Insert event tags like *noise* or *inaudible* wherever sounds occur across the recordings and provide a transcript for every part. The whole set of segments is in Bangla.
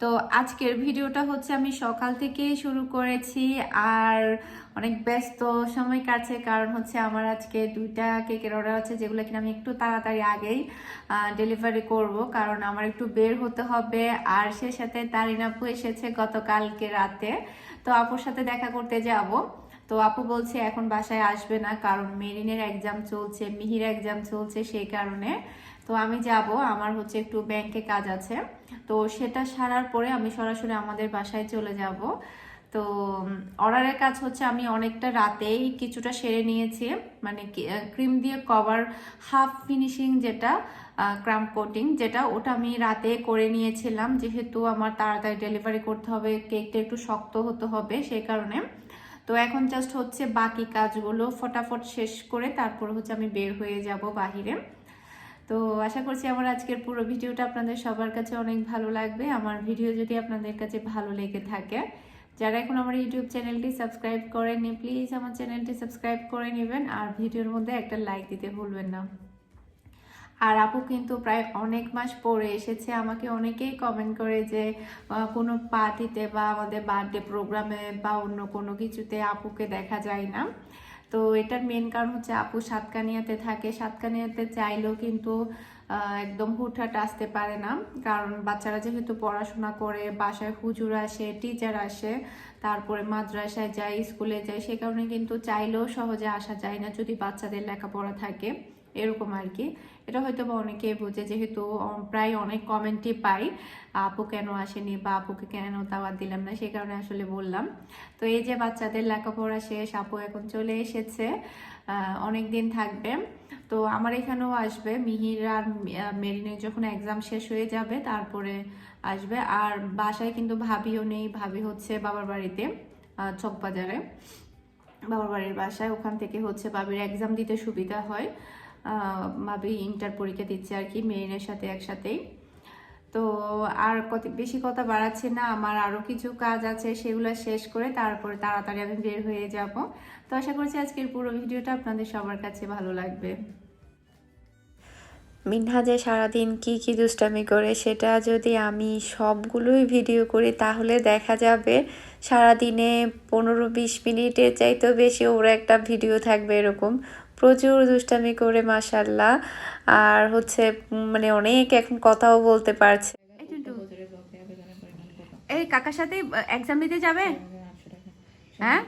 তো আজকের ভিডিওটা হচ্ছে আমি সকাল থেকেই শুরু করেছি আর অনেক ব্যস্ত সময় কাটছে, কারণ হচ্ছে আমার আজকে দুইটা কেকের অর্ডার আছে যেগুলো কিনা আমি একটু তাড়াতাড়ি আগেই ডেলিভারি করব, কারণ আমার একটু বের হতে হবে। আর সে সাথে তারিন আপু এসেছে গতকালকে রাতে। তো আপুর সাথে দেখা করতে যাব। তো আপু বলছে এখন বাসায় আসবে না, কারণ মেরিনের এক্সাম চলছে, মিহির এক্সাম চলছে সেই কারণে। তো আমি যাব, আমার হচ্ছে একটু ব্যাংকে কাজ আছে। তো সেটা সারার পরে আমি সরাসরি আমাদের বাসায় চলে যাব। তো অর্ডারের কাজ হচ্ছে আমি অনেকটা রাতেই কিছুটা সেরে নিয়েছি। মানে ক্রিম দিয়ে কভার হাফ ফিনিশিং যেটা ক্রাম কোটিং যেটা ওটা আমি রাতে করে নিয়েছিলাম। যেহেতু আমার তাড়াতাড়ি ডেলিভারি করতে হবে কেকটা একটু শক্ত হতে হবে সেই কারণে। তো এখন জাস্ট হচ্ছে বাকি কাজগুলো ফটাফট শেষ করে তারপর হচ্ছে আমি বের হয়ে যাব বাহিরে। তো আশা করছি আমার আজকের পুরো ভিডিওটা আপনাদের সবার কাছে অনেক ভালো লাগবে। আমার ভিডিও যদি আপনাদের কাছে ভালো লেগে থাকে, যারা এখন আমার ইউটিউব চ্যানেলটি সাবস্ক্রাইব করেননি, প্লিজ আমার চ্যানেলটি সাবস্ক্রাইব করে নেবেন আর ভিডিওর মধ্যে একটা লাইক দিতে ভুলবেন না। আর আপু কিন্তু প্রায় অনেক মাস পরে এসেছে, আমাকে অনেকেই কমেন্ট করে যে কোনো পার্টিতে বা আমাদের বার্থডে প্রোগ্রামে বা অন্য কোনো কিছুতে আপুকে দেখা যায় না। তো এটার মেন কারণ হচ্ছে আপু সাতকানিয়াতে থাকে। সাতকানিয়াতে চাইলেও কিন্তু একদম হুটহাট আসতে পারে না। কারণ বাচ্চারা যেহেতু পড়াশোনা করে, বাসায় হুজুর আসে টিচার আসে, তারপরে মাদ্রাসায় যায়, স্কুলে যায়, সে কারণে কিন্তু চাইলেও সহজে আসা যায় না যদি বাচ্চাদের লেখাপড়া থাকে। এরকম আর কি এটা হয়তো বা অনেকে বোঝে যেহেতু প্রায় অনেক কমেন্টই পাই, আপু কেন আসেনি? বা, আপুকে কেন দাওয়াত দিলাম না? সেই কারণে আসলে বললাম। তো এই যে বাচ্চাদের লেখাপড়া শেষ, আপু এখন চলে এসেছে অনেক দিন থাকবে। তো আমার এখানেও আসবে। মিহির আর মেরিনের যখন এক্সাম শেষ হয়ে যাবে, তারপরে আসবে। আর বাসায় কিন্তু ভাবিও নেই। ভাবি হচ্ছে বাবার বাড়িতে চকবাজারে। বাবার বাড়ির বাসায়। ওখান থেকে হচ্ছে বাবির এক্সাম দিতে সুবিধা হয়। ভাবি ইন্টার পরীক্ষা দিচ্ছে আর কি, মেরিনের সাথে একসাথেই। তো আর কত, বেশি কথা বাড়াচ্ছি না, আমার আরও কিছু কাজ আছে, সেগুলো শেষ করে তারপরে তাড়াতাড়ি আমি বের হয়ে যাব। তো আশা করছি আজকের পুরো ভিডিওটা আপনাদের সবার কাছে ভালো লাগবে। মিনহা যে সারাদিন কি কি দুষ্টামি করে, সেটা যদি আমি সবগুলোই ভিডিও করি, তাহলে দেখা যাবে সারাদিনে পনেরো বিশ মিনিটের চাইতেও বেশি ওর একটা ভিডিও থাকবে এরকম। প্রচুর দুষ্টামি করে মাসাল্লাহ আর হচ্ছে মানে অনেক এখন কথাও বলতে পারছে। এই কাকার সাথে এক্সাম দিতে যাবে? হ্যাঁ?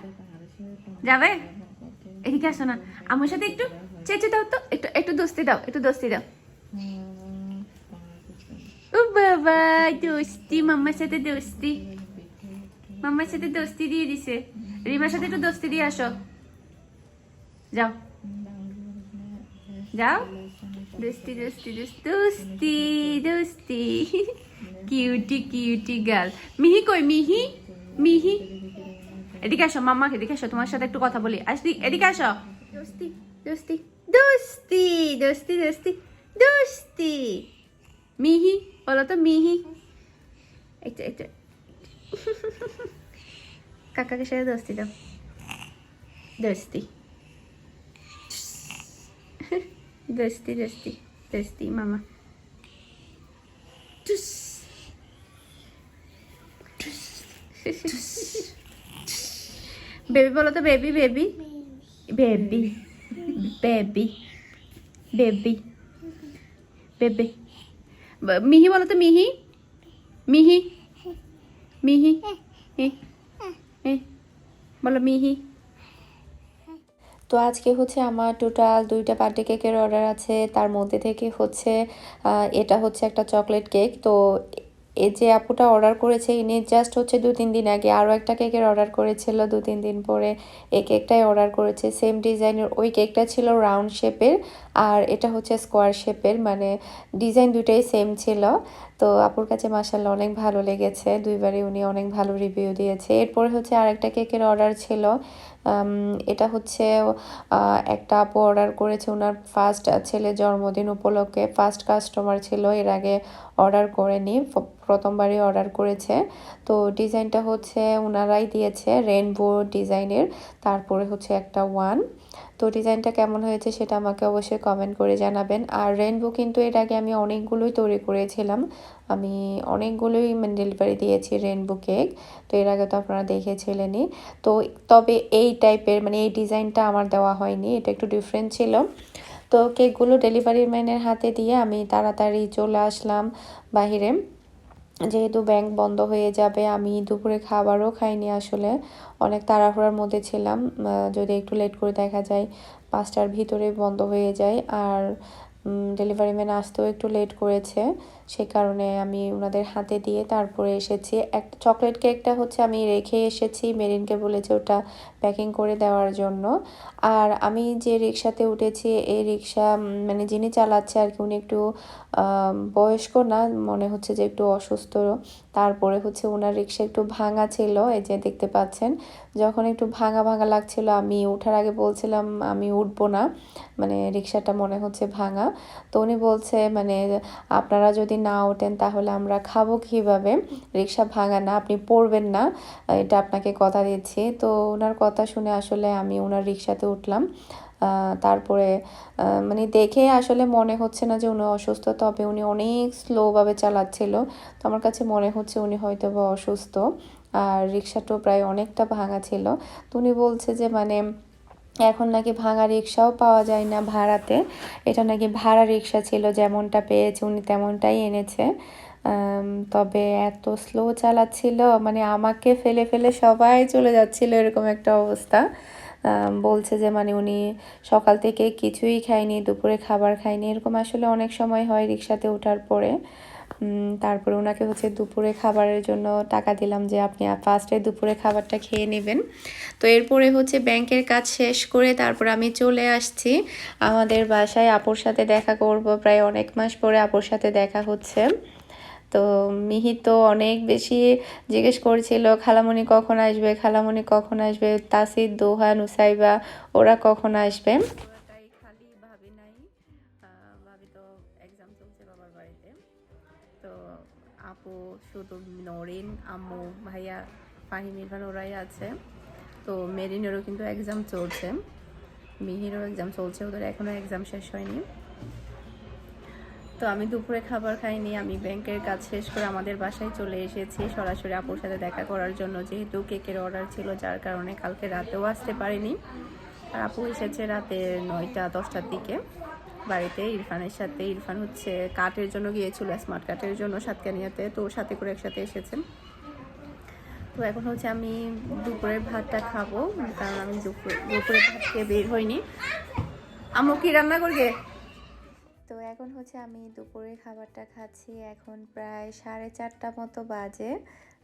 যাবে? এদিকে আসো না। আমার সাথে একটু চেঁচে দাও তো। একটু একটু দোস্তি দাও, একটু দোস্তি দাও। ও বাবা, দোস্তি, মাম্মার সাথে দোস্তি। মাম্মার সাথে দোস্তি দিয়ে দিছে। রিমার সাথে একটু দোস্তি দিয়ে আসো। যাও। যাও। দোস্তি দোস্তি দোস্তি দোস্তি দোস্তি। Cutie cutie girl. মিহি কই মিহি? মিহি? এদিকে আসো মাম্মাকে এদিকে আসো তোমার সাথে একটু কথা বলি। আসি এদিকে আসো। দোস্তি দোস্তি দোস্তি দোস্তি দোস্তি দোস্তি। মিহি বলো তো মিহি। এটা এটা কাকাকে সাথে দোস্তি দাও। দোস্তি। দোস্তি দোস্তি দোস্তি মামা টুস বেবি বলো তো baby baby baby baby baby baby Mihi বলো তো মিহি মিহি মিহি এ, এ, বলো মিহি তো আজকে হচ্ছে আমার টোটাল দুইটা বার্থডে কেকের অর্ডার আছে। তার মধ্যে থেকে হচ্ছে এটা হচ্ছে একটা চকলেট কেক তো এই যে আপুটা অর্ডার করেছে, ইনি জাস্ট হচ্ছে দু তিন দিন আগে আরও একটা কেকের অর্ডার করেছিল দু তিন দিন পরে। এই কেকটাই অর্ডার করেছে। সেম ডিজাইনের ওই কেকটা ছিল রাউন্ড শেপের আর এটা হচ্ছে স্কোয়ার শেপের মানে ডিজাইন দুটাই সেম ছিল। তো আপুর কাছে মাসাল্লাহ অনেক ভালো লেগেছে। দুইবারই উনি অনেক ভালো রিভিউ দিয়েছে। এরপরে হচ্ছে আরেকটা কেকের অর্ডার ছিল। এটা হচ্ছে একটা আপু অর্ডার করেছে ওনার ফার্স্ট ছেলের জন্মদিন উপলক্ষে। ফার্স্ট কাস্টমার ছিল, এর আগে অর্ডার করেনি প্রথমবারই অর্ডার করেছে। তো ডিজাইনটা হচ্ছে ওনারাই দিয়েছে রেনবো ডিজাইনের তারপরে হচ্ছে একটা ওয়ান তো ডিজাইনটা কেমন হয়েছে সেটা আমাকে অবশ্যই কমেন্ট করে জানাবেন। আর রেনবো কিন্তু এর আগে আমি অনেকগুলোই তৈরি করেছিলাম। আমি অনেকগুলোই মানে ডেলিভারি দিয়েছি রেনবো কেক তো এর আগে তো আপনারা দেখেছিলেনই। তো তবে এই টাইপের মানে এই ডিজাইনটা আমার দেওয়া হয়নি, এটা একটু ডিফারেন্ট ছিল। তো কেকগুলো ডেলিভারি ম্যানের হাতে দিয়ে আমি তাড়াতাড়ি চলে আসলাম বাহিরে। যেহেতু ব্যাংক বন্ধ হয়ে যাবে, আমি দুপুরে খাবারও খাইনি আসলে। অনেক তাড়াহুড়ার মধ্যে ছিলাম। যদি একটু লেট করে দেখা যায়, পাঁচটার ভিতরে বন্ধ হয়ে যায়। আর ডেলিভারি ম্যান আসতেও একটু লেট করেছে। সে কারণে আমি ওনাদের হাতে দিয়ে তারপরে এসেছি। এক চকলেট কেকটা হচ্ছে আমি রেখে এসেছি, মেরিনকে বলেছে ওটা প্যাকিং করে দেওয়ার জন্য। আর আমি যে রিক্সাতে উঠেছি, এই রিক্সা মানে যিনি চালাচ্ছে আর কি, উনি একটু বয়স্ক না, মনে হচ্ছে যে একটু অসুস্থ। তারপরে হচ্ছে ওনার রিক্সা একটু ভাঙা ছিল, এই যে দেখতে পাচ্ছেন। যখন একটু ভাঙা ভাঙা লাগছিল, আমি ওঠার আগে বলছিলাম, আমি উঠবো না। মানে রিক্সাটা মনে হচ্ছে ভাঙা। তো উনি বলছে মানে আপনারা যদি না ওঠেন, তাহলে আমরা খাব কীভাবে? রিক্সা ভাঙা না, আপনি পড়বেন না, এটা আপনাকে কথা দিচ্ছি। তো ওনার কথা শুনে আসলে আমি ওনার রিক্সাতে উঠলাম। তারপরে মানে দেখে আসলে মনে হচ্ছে না যে উনি অসুস্থ, তবে উনি অনেক স্লোভাবে চালাচ্ছিল। তো আমার কাছে মনে হচ্ছে উনি হয়তো বা অসুস্থ। আর রিক্সাটাও প্রায় অনেকটা ভাঙা ছিল। তো উনি বলছে যে মানে এখন নাকি ভাঙা রিক্সাও পাওয়া যায় না ভাড়াতে। এটা নাকি ভাড়া রিক্সা ছিল, যেমনটা পেয়েছে উনি তেমনটাই এনেছে। তবে এত স্লো চালাচ্ছিল মানে আমাকে ফেলে ফেলে সবাই চলে যাচ্ছিল, এরকম একটা অবস্থা। বলছে যে মানে উনি সকাল থেকে কিছুই খায়নি, দুপুরে খাবার খায়নি, এরকম আসলে অনেক সময় হয় রিক্সাতে ওঠার পরে। তারপরে ওনাকে হচ্ছে দুপুরে খাবারের জন্য টাকা দিলাম যে আপনি ফার্স্টে দুপুরে খাবারটা খেয়ে নেবেন। তো এরপরে হচ্ছে ব্যাংকের কাজ শেষ করে তারপর আমি চলে আসছি। আমাদের বাসায় আপুর সাথে দেখা করব, প্রায় অনেক মাস পরে আপুর সাথে দেখা হচ্ছে। তো মিহি তো অনেক বেশি জিজ্ঞেস করছিল খালামণি কখন আসবে? খালামণি কখন আসবে? তাসির দোহা নুসাইবা ওরা কখন আসবে? শুধু নরিন, আম্মু, ভাইয়া ফাহিম ইরফান ওরাই আছে। তো মেরিনেরও কিন্তু এক্সাম চলছে। মিহিরও এক্সাম চলছে, ওদের এখনও এক্সাম শেষ হয়নি। তো আমি দুপুরে খাবার খাইনি, আমি ব্যাংকের কাজ শেষ করে আমাদের বাসায় চলে এসেছি। সরাসরি আপুর সাথে দেখা করার জন্য, যেহেতু কেকের অর্ডার ছিল, যার কারণে কালকে রাতেও আসতে পারিনি। আর আপু এসেছে রাতে নয়টা, দশটার দিকে। বাড়িতে ইরফানের সাথে। ইরফান হচ্ছে কাঠের জন্য গিয়েছিল স্মার্ট কাঠের জন্য সাতকানিয়াতে। তো সাথে করে একসাথে এসেছেন। তো এখন হচ্ছে আমি দুপুরের ভাতটা খাব, কারণ আমি দুপুরে দুপুরে ভাত খেয়ে বের হইনি। আমু কি রান্না করবে? তো এখন হচ্ছে আমি দুপুরের খাবারটা খাচ্ছি। এখন প্রায় সাড়ে চারটা মতো বাজে।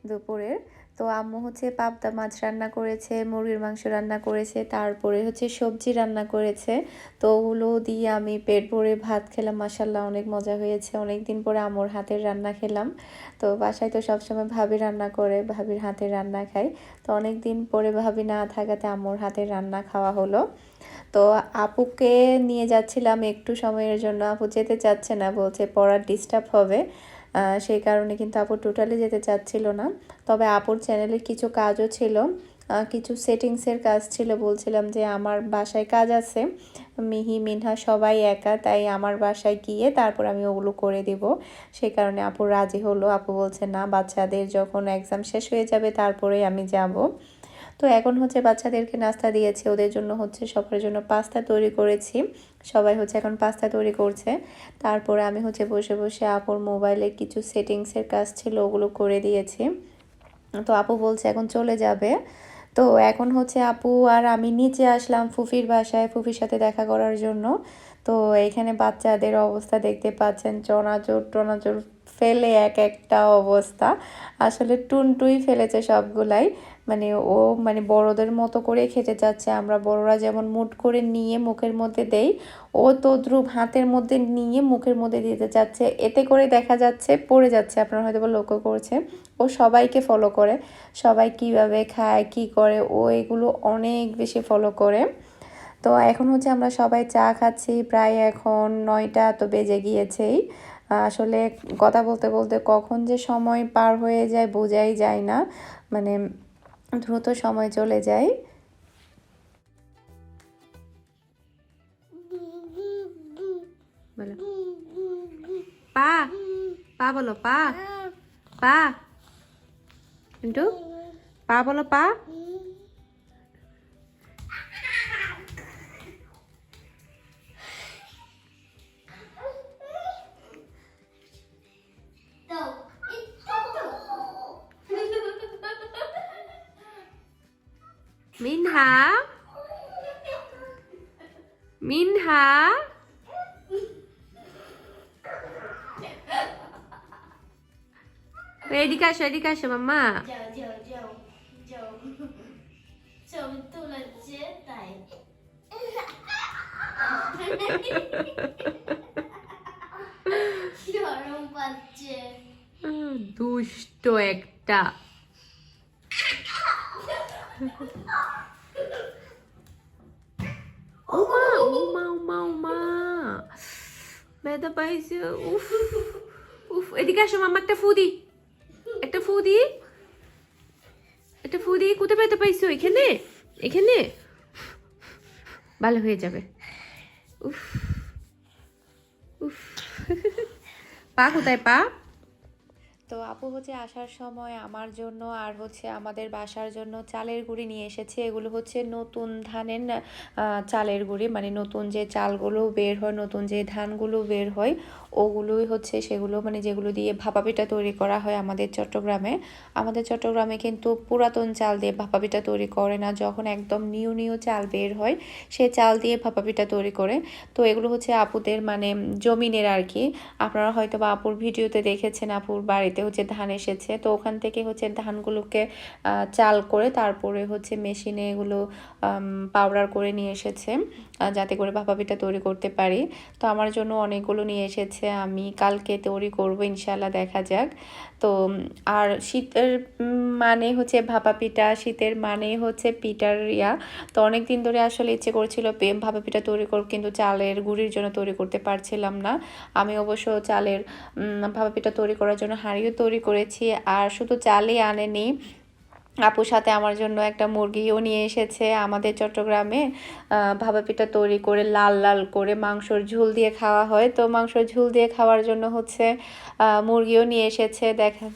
দুপুরের। তো আম্মু হচ্ছে পাবদা মাছ রান্না করেছে, মুরগির মাংস রান্না করেছে, তারপরে হচ্ছে সবজি রান্না করেছে। তো ওগুলো দিয়ে আমি পেট ভরে ভাত খেলাম মাসাল্লাহ অনেক মজা হয়েছে। অনেক দিন পরে আম্মুর হাতের রান্না খেলাম। তো বাসায় তো সবসময় ভাবি রান্না করে, ভাবির হাতের রান্না খাই। তো অনেক দিন পরে ভাবি না থাকাতে আম্মুর হাতের রান্না খাওয়া হলো। তো আপুকে নিয়ে যাচ্ছিলাম একটু সময়ের জন্য। আপু যেতে চাচ্ছে না, বলছে পড়ার ডিস্টার্ব হবে। সেই কারণে কিন্তু আপু টোটালি যেতে চাচ্ছিল না। তবে আপুর চ্যানেলের কিছু কাজও ছিল কিছু সেটিংসের কাজ ছিল। বলছিলাম যে আমার বাসায় কাজ আছে, মিহি, মিনহা সবাই একা, তাই আমার বাসায় গিয়ে তারপর আমি ওগুলো করে দিব। সেই কারণে আপু রাজি হলো। আপু বলছে, না, বাচ্চাদের যখন এক্সাম শেষ হয়ে যাবে তারপরেই আমি যাব। তো এখন হচ্ছে বাচ্চাদেরকে নাস্তা দিয়েছি। ওদের জন্য হচ্ছে সবার জন্য পাস্তা তৈরি করেছি। সবাই হচ্ছে এখন পাস্তা তৈরি করছে। তারপরে আমি হচ্ছে বসে বসে আপুর মোবাইলে কিছু সেটিংসের কাজ ছিল, ওগুলো করে দিয়েছি। তো আপু বলছে এখন চলে যাবে। তো এখন হচ্ছে আপু আর আমি নিচে আসলাম ফুফির বাসায়, ফুফির সাথে দেখা করার জন্য। তো এখানে বাচ্চাদের অবস্থা দেখতে পাচ্ছেন, চনাচোর টনাচোর ফেলে এক একটা অবস্থা। আসলে টুনটুই ফেলেছে সবগুলাই। মানে ও মানে বড়দের মতো করে খেতে চাচ্ছে। আমরা বড়রা যেমন মুট করে নিয়ে মুখের মধ্যে দেই, ও তদ্রুপ হাতের মধ্যে নিয়ে মুখের মধ্যে দিতে চাচ্ছে। এতে করে দেখা যাচ্ছে, পড়ে যাচ্ছে, আপনারা হয়তো লক্ষ্য করছে ও সবাইকে ফলো করে, সবাই কীভাবে খায়, কি করে, ও এগুলো অনেক বেশি ফলো করে। তো এখন হচ্ছে আমরা সবাই চা খাচ্ছি, প্রায় এখন নয়টা তো বেজে গিয়েছেই। আসলে কথা বলতে বলতে কখন যে সময় পার হয়ে যায় বোঝাই যায় না। মানে দ্রুত সময় চলে যায়। পা পা বলো পা। পা। কিন্তু পা বলো পা। মিনহা? মিনহা? *laughs* এদিকে আসো এদিকে আসো মাম্মা। যাও যাও *laughs* *laughs* পাচ্ছে উম, দুষ্ট একটা ওমা ওমা ওমা ওমা ব্যথা পাইছে উফ উফ এদিকে আসো মাম্মা একটা ফু দি একটা ফু দি একটা ফু দি কোথায় ব্যথা পাইছো এখানে এখানে ভালো হয়ে যাবে উফ উফ পা কোথায় পা তো আপু হচ্ছে আসার সময় আমার জন্য আর হচ্ছে আমাদের বাসার জন্য চালের গুঁড়ি নিয়ে এসেছে। এগুলো হচ্ছে নতুন ধানের চালের গুঁড়ি। মানে নতুন যে চালগুলো বের হয়, নতুন যে ধানগুলো বের হয়, ওগুলোই হচ্ছে সেগুলো মানে যেগুলো দিয়ে ভাপা পিঠা তৈরি করা হয় আমাদের চট্টগ্রামে। আমাদের চট্টগ্রামে কিন্তু পুরাতন চাল দিয়ে ভাপা পিঠা তৈরি করে না। যখন একদম নিউ নিউ চাল বের হয়, সে চাল দিয়ে ভাপা পিঠা তৈরি করে। তো এগুলো হচ্ছে আপুদের মানে জমিনের আর কি। আপনারা হয়তো বা আপুর ভিডিওতে দেখেছেন আপুর বাড়িতে। হচ্ছে ধান এসেছে। তো ওখান থেকে হচ্ছে ধানগুলোকে চাল করে তারপরে হচ্ছে মেশিনে এগুলো পাউডার করে নিয়ে এসেছে। যাতে করে ভাপা পিঠা তৈরি করতে পারি। তো আমার জন্য অনেকগুলো নিয়ে এসেছে, আমি কালকে তৈরি করব ইনশাল্লাহ দেখা যাক। তো আর শীতের মানে হচ্ছে ভাপা পিঠা শীতের মানে হচ্ছে পিঠার ইয়া। তো অনেক দিন ধরে আসলে ইচ্ছে করছিল ভাপা পিঠা তৈরি করব কিন্তু চালের গুড়ির জন্য তৈরি করতে পারছিলাম না। আমি অবশ্য চালের ভাপা পিঠা তৈরি করার জন্য হাঁড়িও তৈরি করেছি, আর শুধু চালই আনেনি আপুর সাথে আমার জন্য একটা মুরগিও নিয়ে এসেছে আমাদের চট্টগ্রামে। ভাবা পিঠা তৈরি করে লাল লাল করে মাংসর ঝুল দিয়ে খাওয়া হয়। তো মাংসর ঝুল দিয়ে খাওয়ার জন্য হচ্ছে মুরগিও নিয়ে এসেছে। দেখা